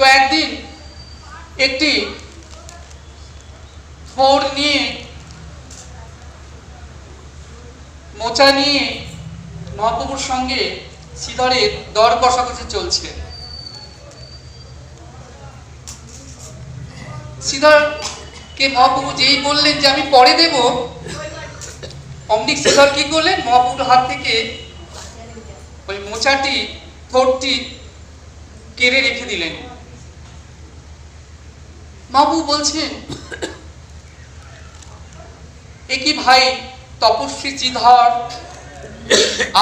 তো একদিন একটি থোর নিয়ে, মোচা নিয়ে মহাপ্রভুর সঙ্গে শ্রীধরের দর কষাকষি চলছে শ্রীধরকে মহাপ্রভু যেই বললেন যে আমি পরে দেব অমনি শ্রীধর কি করলেন? মহাপ্রভুর হাত থেকে ওই মোচাটি থোরটি কেড়ে রেখে দিলেন। মহাপ্রভু বলছেন, এ কি ভাই তপস্বী শ্রীধর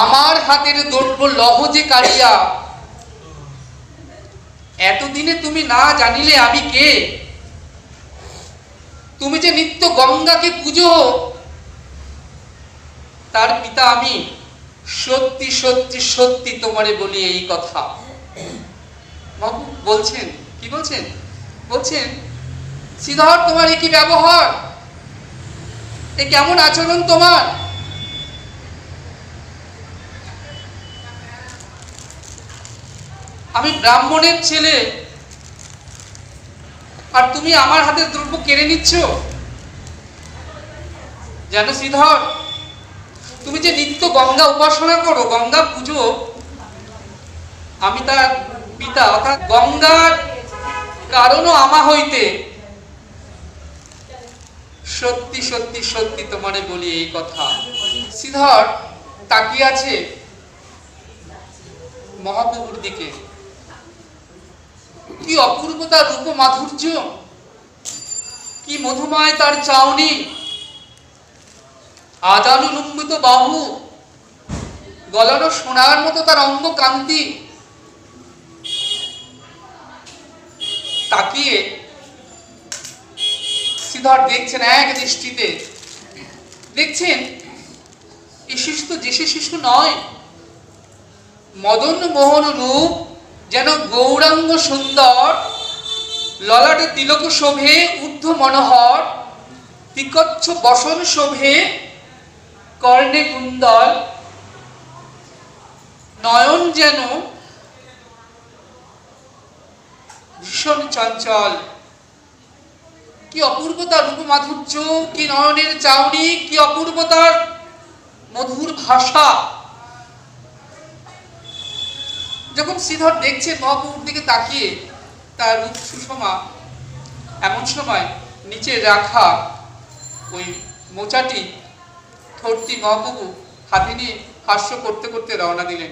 আমার হাতের দ্রব্য লহ যে কারিয়া এতদিনে তুমি না জানিলে আমি কে? তুমি যে নিত্য গঙ্গাকে পুজো, তার পিতা আমি। সত্যি সত্যি সত্যি তোমারে বলি এই কথা। বাবু বলছেন, কি বলছেন? বলছেন শ্রীধর তোমার এ কি ব্যবহার? এ কেমন আচরণ তোমার? আমি ব্রাহ্মণের ছেলে। আর তুমি আমার হাতের দ্রব্য কেড়ে নিচ্ছ? জানো শ্রীধর তুমি যে নিত্য গঙ্গা উপাসনা করো, গঙ্গা পুজো, আমি তার পিতা, অর্থাৎ গঙ্গার কারণও আমা হইতে সত্যি সত্যি সত্যি তোমারে বলি এই কথা। শ্রীধর তাকিয়ে আছে মহাপ্রভুর দিকে। কি অপূর্ব তার রূপ মাধুর্য। কি মধুময় তার চাউনি। আজানুলম্বিত বাহু। গলানো সোনার মতো তার অঙ্গ কান্তি। তাকিয়ে শ্রীধর দেখছেন এক দৃষ্টিতে। দেখছেন? এই শিশু তো যে শিশু নয়। মদন মোহন রূপ যেন গৌরাঙ্গ সুন্দর, ললাটে তিলক শোভে ঊর্ধ্ব মনোহর, তিকচ্ছ বসন শোভে কর্ণে কুন্দল। নয়ন যেন ভীষণ চঞ্চল। কি অপূর্বতার রূপ মাধুর্য, কি নয়নের চাউনি, কি অপূর্বতার মধুর ভাষা? যখন শ্রীধর দেখছে মহাপ্রভুর দিকে তাকিয়ে, তার রূপ সুষমা এমন সময় নিচে রাখা ওই মোচাটি থরটি মহাপ্রভু হাতে নিয়ে হাস্য করতে করতে রওনা দিলেন।